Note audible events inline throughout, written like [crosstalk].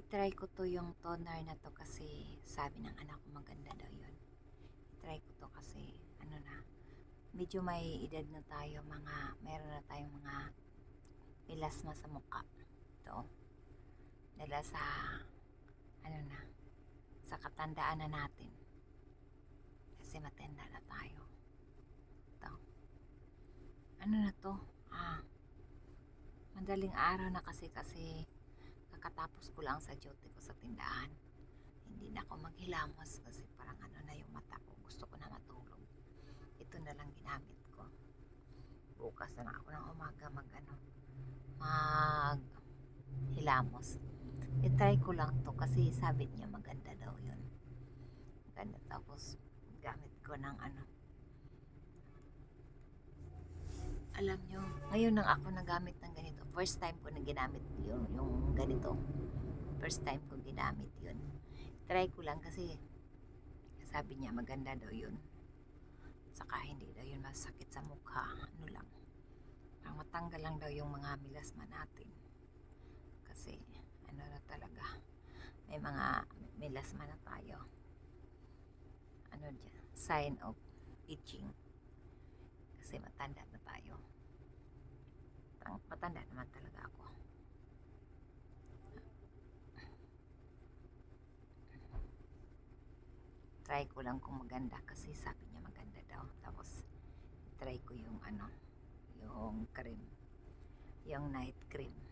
itry ko to yung toner na to kasi sabi ng anak ko maganda daw yun. Itry ko to kasi ano na, medyo may edad na tayo mga, meron na tayong mga melasma sa mukha. Ito. Dala sa, ano na, sa katandaan na natin. Kasi matanda na tayo. Ito. Ano na to? Ah, madaling araw na kasi kasi kakatapos ko lang sa duty ko sa tindahan. Hindi na ako maghilamos kasi parang ano na yung mata ko. Gusto ko na matulog. Ito na lang ginamit ko. Bukas na ako ng umaga mag ano, mag hilamos. I-try ko lang to kasi sabi niya maganda daw yun. Maganda tapos gamit ko ng ano. Alam nyo, ngayon lang ako nagamit ng ganito. First time ko na ginamit yun, yung ganito. First time ko ginamit yun. Try ko lang kasi sabi niya maganda daw yun. Saka hindi daw yun masakit sa mukha. Ano lang. Parang matanggal lang daw yung mga milasma natin. Kasi ano na talaga. May mga milasma na tayo. Ano dyan? Sign of itching. Kasi matanda na tayo. Matanda naman talaga ako. Try ko lang kung maganda kasi sabi niya maganda daw. Tapos try ko yung ano, yung cream. Yung night cream.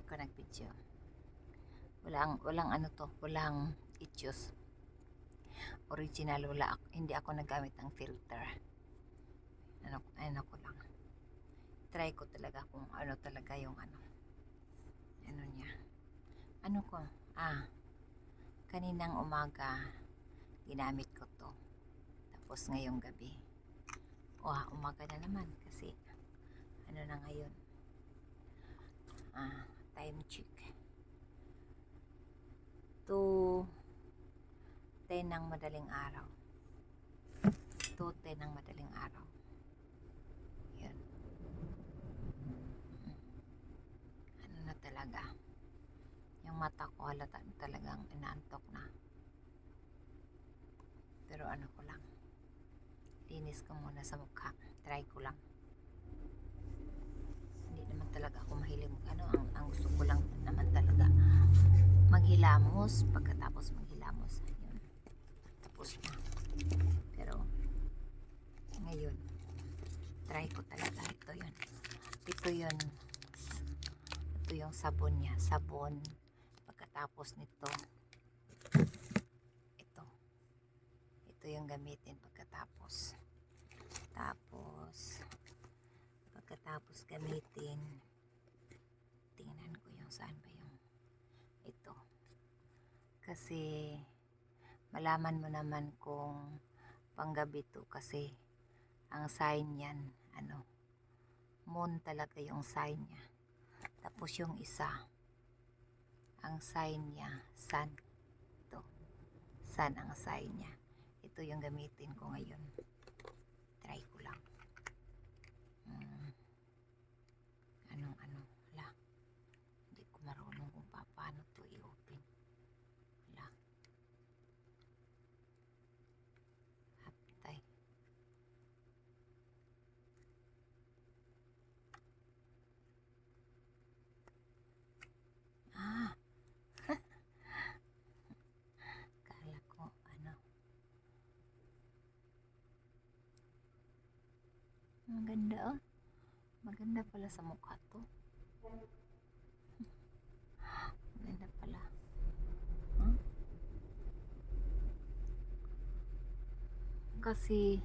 Try ko nag-video. Walang, walang ano to, walang itchos. Original, wala ako, hindi ako nagamit ng filter. Ano, ano ko lang. Try ko talaga kung ano talaga yung ano. Ano niya. Ano ko, ah, kaninang umaga, ginamit ko to. Tapos ngayong gabi. O, ah, umaga na naman kasi ano na ngayon. Ah, time check. 2 10 ng madaling araw. 2 10 ng madaling araw. Yun. Ano na talaga. Yung mata ko halata talagang inaantok na. Pero ano ko lang. Linis ko muna sa mukha. Try ko lang hindi naman talaga ako mahilig ano ang, ang gusto ko lang naman talaga maghilamos pagkatapos maghilamos yun tapos na. Pero ngayon try ko talaga ito yun. Ito yun. Ito yung sabon niya. Sabon. Pagkatapos nito ito. Ito yung gamitin pagkatapos. Tapos pagkatapos gamitin tingnan ko yung saan ba yung ito kasi malaman mo naman kung panggabi to kasi ang sign yan ano moon talaga yung sign niya. Tapos yung isa ang sign niya sun. Ito sun ang sign niya. Ito yung gamitin ko ngayon try ko lang Mm. anong ano wala hindi ko marunong kung pa- paano to i-open wala haptay ah kala ko ano maganda oh. Maganda pala sa mukha to. Maganda pala. Huh? kasi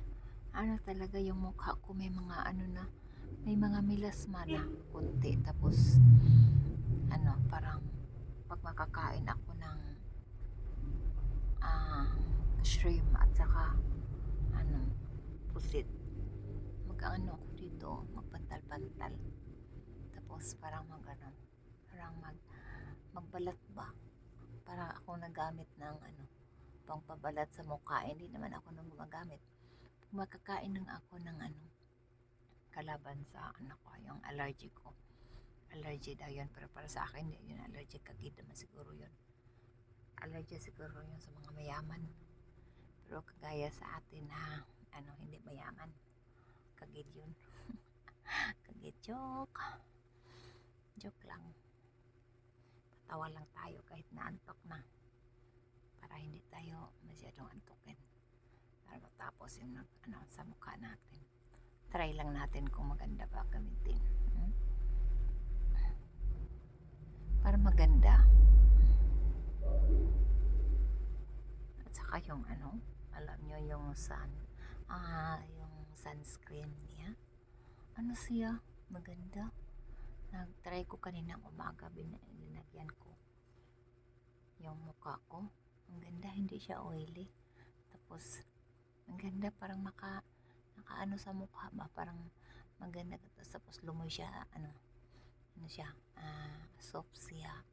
ano talaga yung mukha ko may mga ano na may mga milasma na konti. Tapos ano parang pag makakain ako ng ah shrimp at saka ano pusit mag-ano ako dito magpantal-pantal tapos parang mag ano parang mag magbalat ba ako nagamit ng ano, pangpabalat sa mukha. Hindi naman ako nang gumagamit. Makakain lang ako ng ano, kalaban sa anak ko, yung allergy ko. Allergy daw yun, pero para sa akin, yun allergy. Kagid naman siguro yun. Allergy siguro yun sa mga mayaman. Pero kagaya sa atin na, ano, hindi mayaman. Kagid yun. [laughs] Kagid joke. Joke lang. Patawa lang tayo kahit naantok na. Para hindi tayo masyadong antukin. Para matapos yung nag- ano, sa mukha natin. Try lang natin kung maganda ba gamitin. Hmm? Para maganda. At saka yung ano, alam nyo yung sun, ah, yung sunscreen niya. Ano siya? Maganda. Nag-try ko kanina umaga, bin- linagyan ko yung mukha ko. Ang ganda, hindi siya oily. Tapos, ang ganda, parang maka, nakaano sa mukha ba, parang maganda. Tapos, lumoy siya, ano, ano siya, ah, soft siya.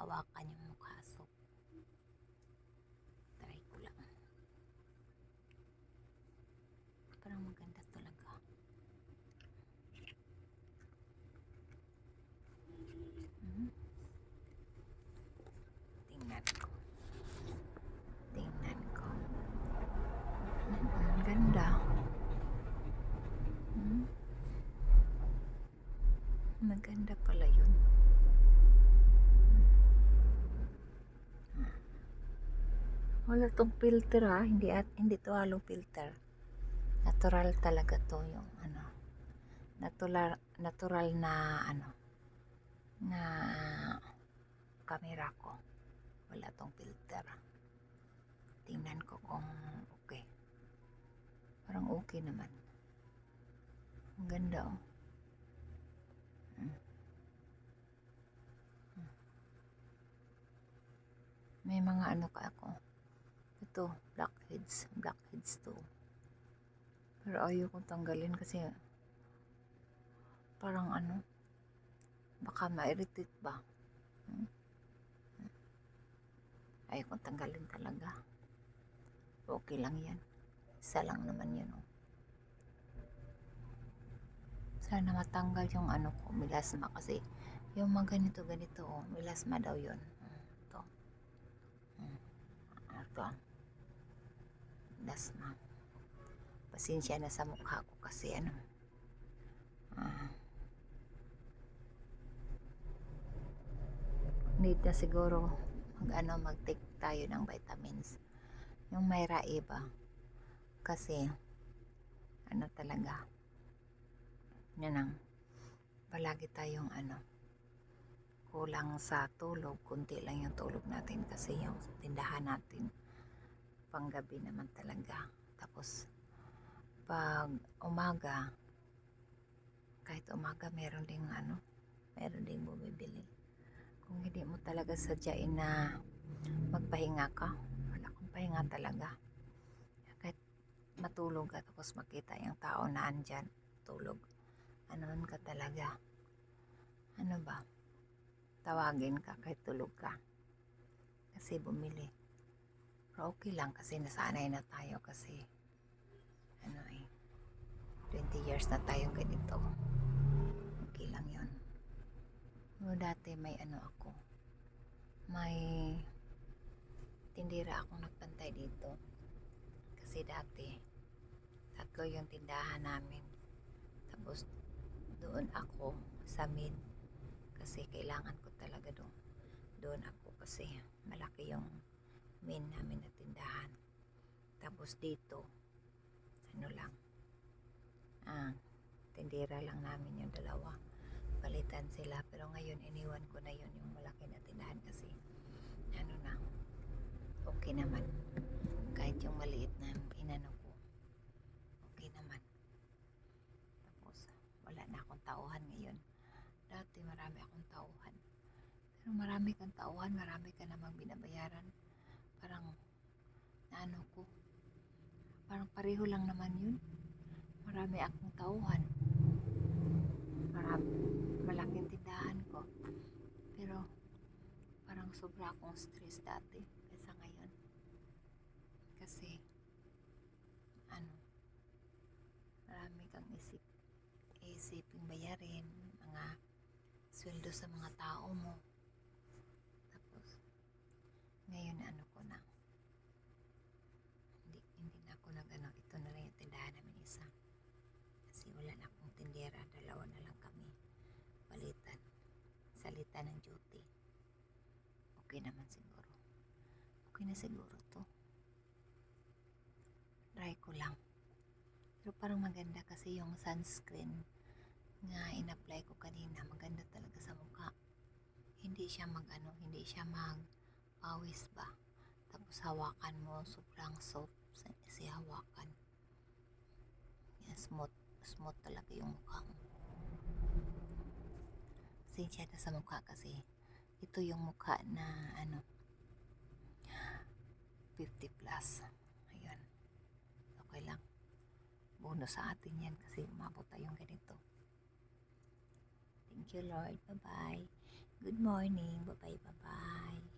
Hawakan yung mukha, soft. Try ko lang. Parang maganda talaga. Mhm. Tingnan ko. Tingnan ko. Mm, Ang ganda. Hmm? Maganda pala yun. Hmm. Wala tong filter ha. Hindi, at, hindi to halong filter. Natural talaga to yung ano. Natural, natural na ano. Na camera ko. Wala tong filter. Tingnan ko kung okay. Parang okay naman. Ang ganda oh. Mm. Mm. May mga ano ka ako. Ito, blackheads. Blackheads to. Pero ayaw kong tanggalin kasi parang ano, baka ma-irritate ba. Hmm? Ayaw kong tanggalin talaga. Okay lang yan. Isa lang naman yun. Oh. Sana matanggal yung ano ko, milasma kasi yung mga ganito ganito oh, milasma daw yun. Hmm, Ito. Hmm. Ito. Milasma. Pasensya na sa mukha ko kasi ano. Ah. Need na siguro mag ano, mag-take tayo ng vitamins. Yung may raiba. Kasi, ano talaga, yun ang, palagi tayong ano, kulang sa tulog, kunti lang yung tulog natin kasi yung tindahan natin, panggabi naman talaga. Tapos, pag umaga, kahit umaga meron ding ano, meron ding bumibili. Kung hindi mo talaga sadyain na magpahinga ka, wala kang pahinga talaga. Kahit matulog ka tapos makita yung tao na andyan, tulog. Anoon ka talaga. Ano ba? Tawagin ka kahit tulog ka. Kasi bumili. Pero okay lang kasi nasanay na tayo kasi ano 20 years na tayong ganito. Okay lang yon. No, dati may ano ako. May tindira akong nagpantay dito. Kasi dati, tatlo yung tindahan namin. Tapos, doon ako sa mid. Kasi kailangan ko talaga doon. Doon ako kasi malaki yung main namin na tindahan. Tapos dito, ano lang, ah, tindira lang namin yung dalawa. Palitan sila. Pero ngayon, iniwan ko na yun yung malaki na tindahan kasi, ano na, okay naman. Kahit yung maliit na inano ko, okay naman. Tapos, wala na akong tauhan ngayon. Dati marami akong tauhan. Pero marami kang tauhan, marami ka namang binabayaran. Parang, naano ko, parang pareho lang naman yun. Marami akong tauhan. Marami, malaking tindahan ko. Pero, parang sobra akong stress dati kaysa ngayon. Kasi, ano, marami kang isip, isiping bayarin, mga sweldo sa mga tao mo. Tapos, ngayon ano ko na, hindi, hindi na ako nag ano, ito na lang yung tindahan namin isa. Kasi wala na tindera, dalawa na lang kami. Palitan, salita ng duty. Okay naman siguro. Okay na siguro to. Try ko lang. Pero parang maganda kasi yung sunscreen nga in-apply ko kanina, maganda talaga sa mukha. Hindi siya mag ano, hindi siya mag pawis ba. Tapos hawakan mo, sobrang soft si hawakan. Yan, smooth, smooth talaga yung mukha mo. Pasensya na sa mukha kasi ito yung mukha na ano 50 plus. Ayun. Okay lang. Bonus sa atin yan kasi umabot tayong ganito. Thank you Lord. Bye-bye. Good morning. Bye-bye. Bye-bye.